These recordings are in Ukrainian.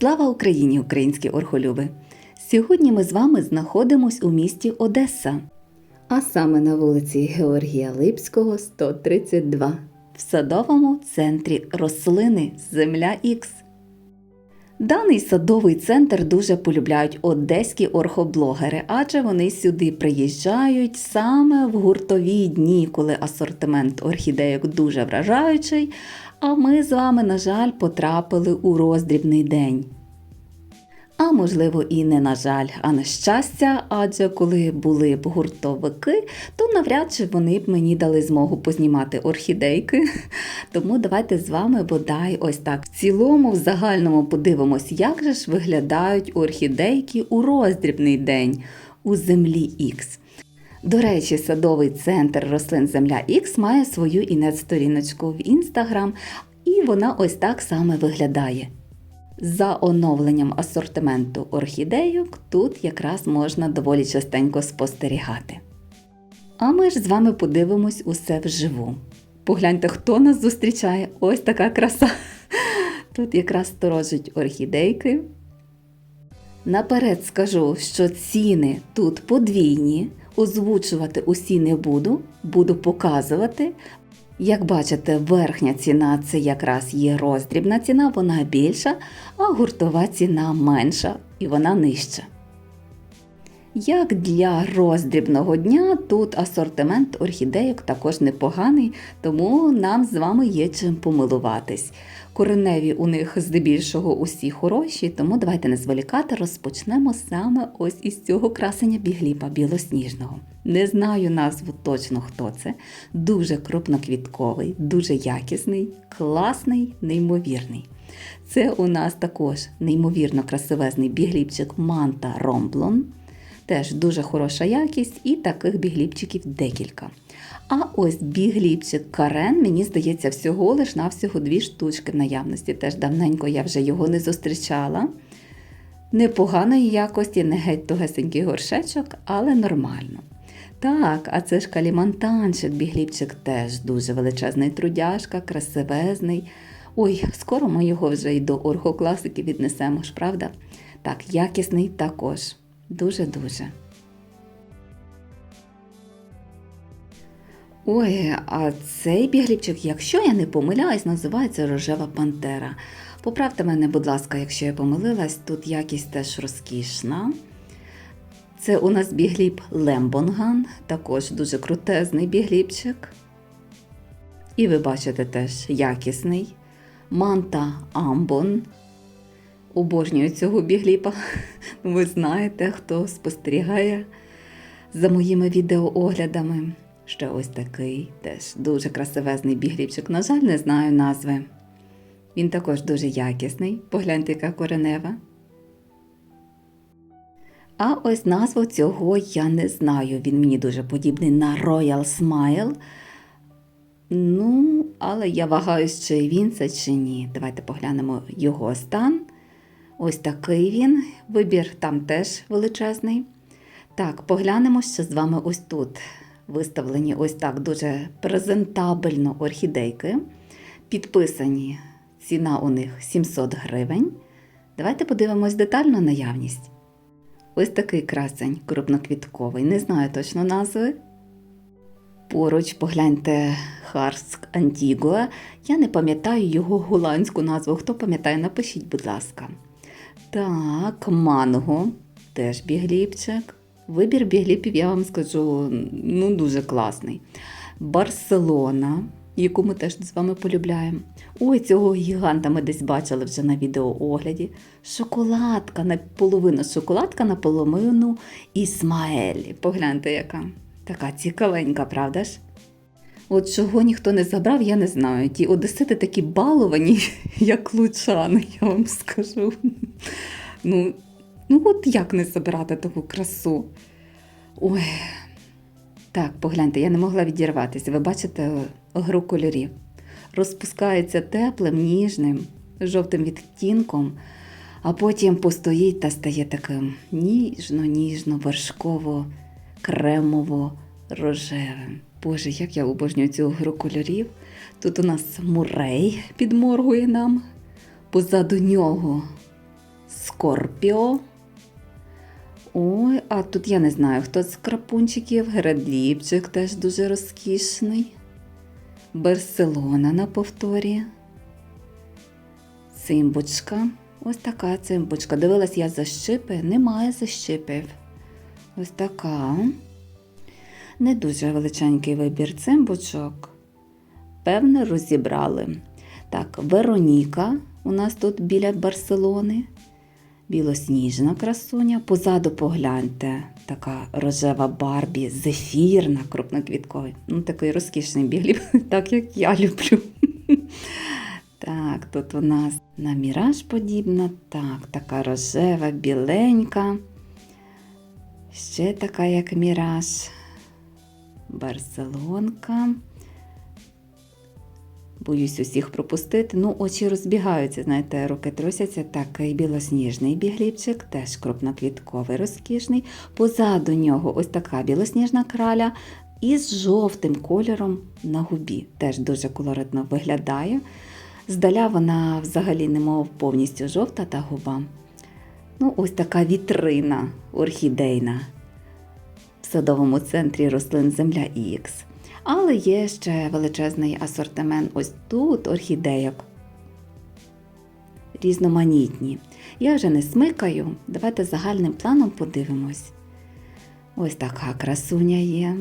Слава Україні, українські орхолюби! Сьогодні ми з вами знаходимось у місті Одеса, а саме на вулиці Георгія Липського, 132, в садовому центрі рослини Земля Ікс. Даний садовий центр дуже полюбляють одеські орхоблогери, адже вони сюди приїжджають саме в гуртові дні, коли асортимент орхідейок дуже вражаючий. А ми з вами, на жаль, потрапили у роздрібний день. А можливо, і не на жаль, а на щастя, адже коли були б гуртовики, то навряд чи вони б мені дали змогу познімати орхідейки. Тому давайте з вами бодай ось так в цілому, в загальному подивимось, як же ж виглядають орхідейки у роздрібний день у землі Х. До речі, садовий центр рослин Земля Х має свою інет-сторіночку в інстаграм, і вона ось так саме виглядає. За оновленням асортименту орхідейок тут якраз можна доволі частенько спостерігати. А ми ж з вами подивимось усе вживу. Погляньте, хто нас зустрічає. Ось така краса. Тут якраз сторожать орхідейки. Наперед скажу, що ціни тут подвійні. Озвучувати усі не буду, буду показувати. Як бачите, верхня ціна це якраз є роздрібна ціна, вона більша, а гуртова ціна менша і вона нижча. Як для роздрібного дня, тут асортимент орхідейок також непоганий, тому нам з вами є чим помилуватись. Кореневі у них здебільшого усі хороші, тому давайте не зволікати, розпочнемо саме ось із цього красення бігліпа білосніжного. Не знаю назву точно хто це. Дуже крупноквітковий, дуже якісний, класний, неймовірний. Це у нас також неймовірно красивезний бігліпчик Манта Ромблон. Теж дуже хороша якість, і таких бігліпчиків декілька. А ось бігліпчик Карен, мені здається, всього лиш навсього дві штучки в наявності. Теж давненько я вже його не зустрічала. Непоганої якості, не геть тугесенький горшечок, але нормально. Так, а це ж калімантанчик, бігліпчик теж дуже величезний трудяшка, красивезний. Ой, скоро ми його вже й до оргокласики віднесемо ж, правда? Так, якісний також. Дуже-дуже. Ой, а цей бігліпчик, якщо я не помиляюсь, називається рожева пантера. Поправте мене, будь ласка, якщо я помилилась, тут якість теж розкішна. Це у нас бігліп Лембонган, також дуже крутезний бігліпчик. І ви бачите теж якісний. Манта Амбон. Обожнюю цього бігліпа. Ви знаєте, хто спостерігає за моїми відеооглядами. Ще ось такий теж дуже красивезний бігліпчик. На жаль, не знаю назви. Він також дуже якісний. Погляньте, яка коренева. А ось назву цього я не знаю. Він мені дуже подібний на Royal Smile. Ну, але я вагаюсь, чи він це, чи ні. Давайте поглянемо його стан. Ось такий він. Вибір там теж величезний. Так, поглянемо, що з вами ось тут. Виставлені ось так дуже презентабельно орхідейки. Підписані ціна у них 700 гривень. Давайте подивимось детально наявність. Ось такий красень крупноквітковий, не знаю точно назви. Поруч погляньте Харск Антігуа. Я не пам'ятаю його голландську назву. Хто пам'ятає, напишіть, будь ласка. Так, манго, теж бігліпчик. Вибір бігліпів, я вам скажу, ну дуже класний. Барселона, яку ми теж з вами полюбляємо. Ой, цього гіганта ми десь бачили вже на відеоогляді. Шоколадка, наполовину шоколадка, наполовину Ісмаелі. Погляньте, яка. Така цікавенька, правда ж? От чого ніхто не забрав, я не знаю. Ті одесити такі баловані, як лучани, я вам скажу. Ну, ну от як не забирати таку красу? Ой. Так, погляньте, я не могла відірватися. Ви бачите гру кольорів. Розпускається теплим, ніжним, жовтим відтінком, а потім постоїть та стає таким ніжно-ніжно, вершково, кремово, рожевим. Боже, як я обожнюю цю гру кольорів. Тут у нас мурей підморгує нам. Позаду нього Скорпіо. Ой, а тут я не знаю, хто з крапунчиків. Градліпчик теж дуже розкішний. Барселона на повторі. Цимбочка. Ось така цимбочка. Дивилась я защипи, немає защипів. Ось така. Не дуже величенький вибір цимбочок. Певно, розібрали. Так, Вероніка у нас тут біля Барселони. Білосніжна красуня. Позаду погляньте, така рожева Барбі, зефірна, крупноквітковий. Ну, такий розкішний біглів, так як я люблю. Так, тут у нас на міраж подібна. Так, така рожева, біленька. Ще така, як міраж. Барселонка. Боюсь усіх пропустити. Ну, очі розбігаються, знаєте, руки трусяться. Так, і білосніжний бігліпчик, теж крупноквітковий, розкішний. Позаду нього ось така білосніжна краля із жовтим кольором на губі. Теж дуже колоритно виглядає. Здаля вона взагалі немов повністю жовта та губа. Ну, ось така вітрина орхідейна в садовому центрі рослин Земля Ікс. Але є ще величезний асортимент ось тут орхідейок. Різноманітні. Я вже не смикаю. Давайте загальним планом подивимось. Ось така красуня є.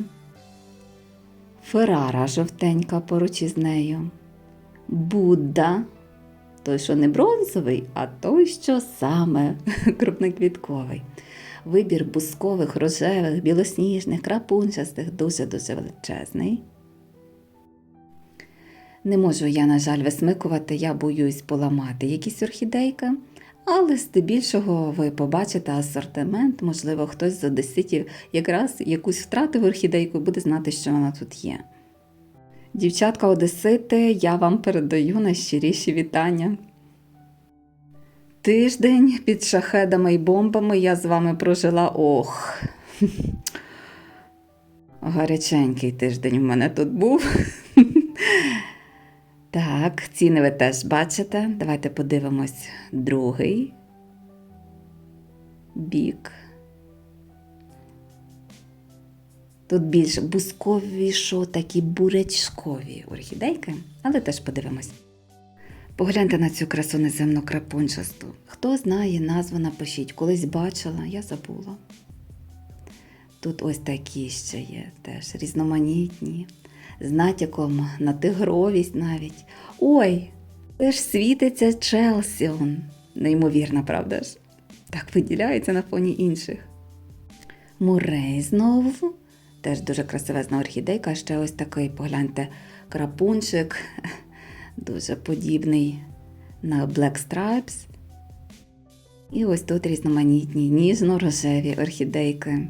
Феррара жовтенька поруч із нею. Будда. Той, що не бронзовий, а той, що саме крупноквітковий. Вибір бускових, рожевих, білосніжних, крапунчастих дуже-дуже величезний. Не можу я, на жаль, висмикувати, я боюсь поламати якісь орхідейки, але здебільшого ви побачите асортимент, можливо, хтось з одеситів якраз якусь втратив орхідейку і буде знати, що вона тут є. Дівчатка Одесити, я вам передаю найщиріші вітання. Тиждень під шахедами і бомбами я з вами прожила ох. Гаряченький тиждень в мене тут був. Так, ціни ви теж бачите. Давайте подивимось другий бік. Тут більш бускові, що такі бурячкові орхідейки, але теж подивимось. Погляньте на цю красу неземну крапунчасту. Хто знає назву, напишіть. Колись бачила, я забула. Тут ось такі ще є, теж різноманітні, з натяком на тигровість навіть. Ой, теж світиться Челсіон. Неймовірно, правда ж? Так виділяється на фоні інших. Мурей знову. Теж дуже красивезна орхідейка. Ще ось такий, погляньте, крапунчик, дуже подібний на Black Stripes. І ось тут різноманітні ніжно-рожеві орхідейки.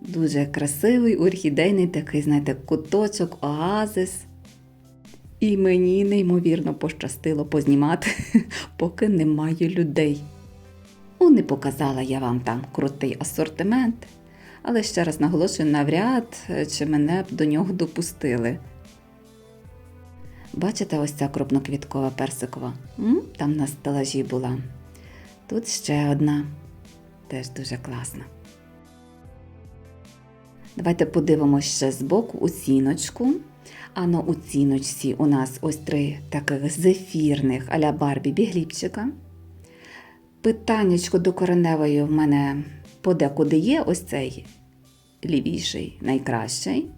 Дуже красивий орхідейний такий, знаєте, куточок, оазис. І мені неймовірно пощастило познімати, поки немає людей. У, не показала я вам там крутий асортимент, але ще раз наголошую, навряд чи мене б до нього допустили. Бачите, ось ця крупноквіткова персикова? М? Там на стелажі була. Тут ще одна, теж дуже класна. Давайте подивимося ще збоку оціночку. А на оціночці у нас ось три таких зефірних а-ля Барбі бігліпчика. Питаннячко до кореневої в мене подекуди є ось цей лівіший, найкращий.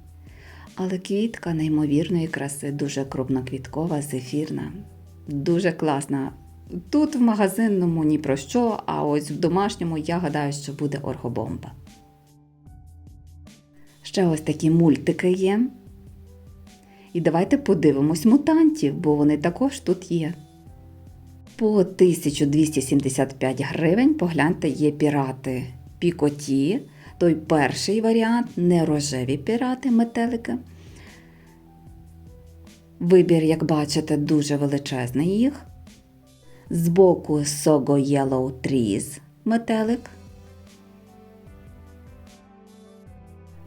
Але квітка неймовірної краси, дуже крупноквіткова, зефірна, дуже класна. Тут в магазинному ні про що, а ось в домашньому я гадаю, що буде оргобомба. Ще ось такі мультики є. І давайте подивимось мутантів, бо вони також тут є. По 1275 гривень погляньте, є пірати Пікоті. Той перший варіант не рожеві пірати, метелики. Вибір, як бачите, дуже величезний їх. Збоку Sogo Yellow Trees метелик.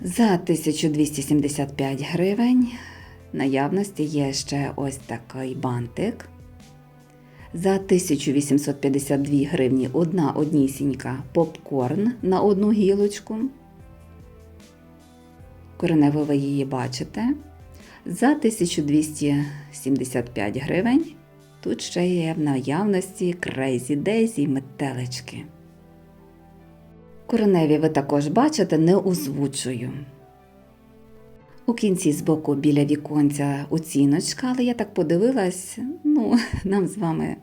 За 1275 гривень наявності є ще ось такий бантик. За 1852 гривні одна однісінька попкорн на одну гілочку. Коренево ви її бачите. За 1275 гривень тут ще є в наявності Crazy Daisy і метелички. Кореневі ви також бачите, не озвучую. У кінці збоку біля віконця оціночка, але я так подивилась, ну, нам з вами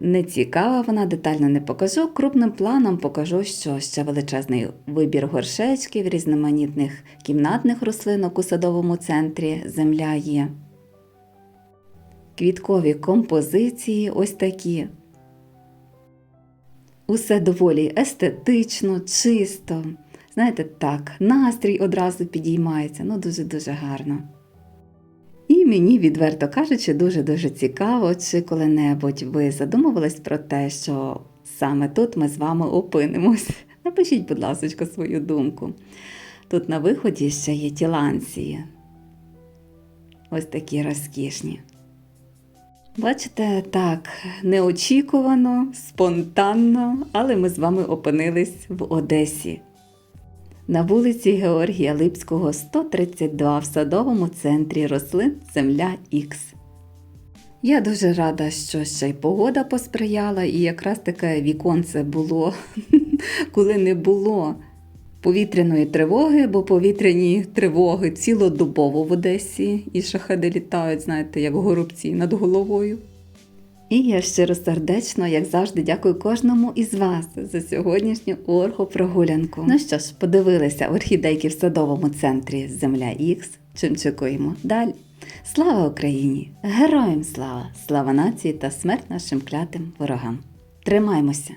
не цікава, вона детально не покажу. Крупним планом покажу, що ще величезний вибір горшечків, різноманітних кімнатних рослинок у садовому центрі земля є. Квіткові композиції ось такі. Усе доволі естетично, чисто. Знаєте, так, настрій одразу підіймається, ну дуже-дуже гарно. І мені, відверто кажучи, дуже-дуже цікаво, чи коли-небудь ви задумувались про те, що саме тут ми з вами опинимось. Напишіть, будь ласка, свою думку. Тут на виході ще є тіланції. Ось такі розкішні. Бачите, так, неочікувано, спонтанно, але ми з вами опинились в Одесі. На вулиці Георгія Липського, 132 в садовому центрі рослин Земля Х. Я дуже рада, що ще й погода посприяла, і якраз таке віконце було, коли не було повітряної тривоги, бо повітряні тривоги цілодобово в Одесі і шахеди літають, знаєте, як горобці над головою. І я щиро сердечно, як завжди, дякую кожному із вас за сьогоднішню оргопрогулянку. Ну що ж, подивилися орхідейки в садовому центрі Земля Ікс. Чим чекуємо далі? Слава Україні! Героям слава! Слава нації та смерть нашим клятим ворогам! Тримаймося!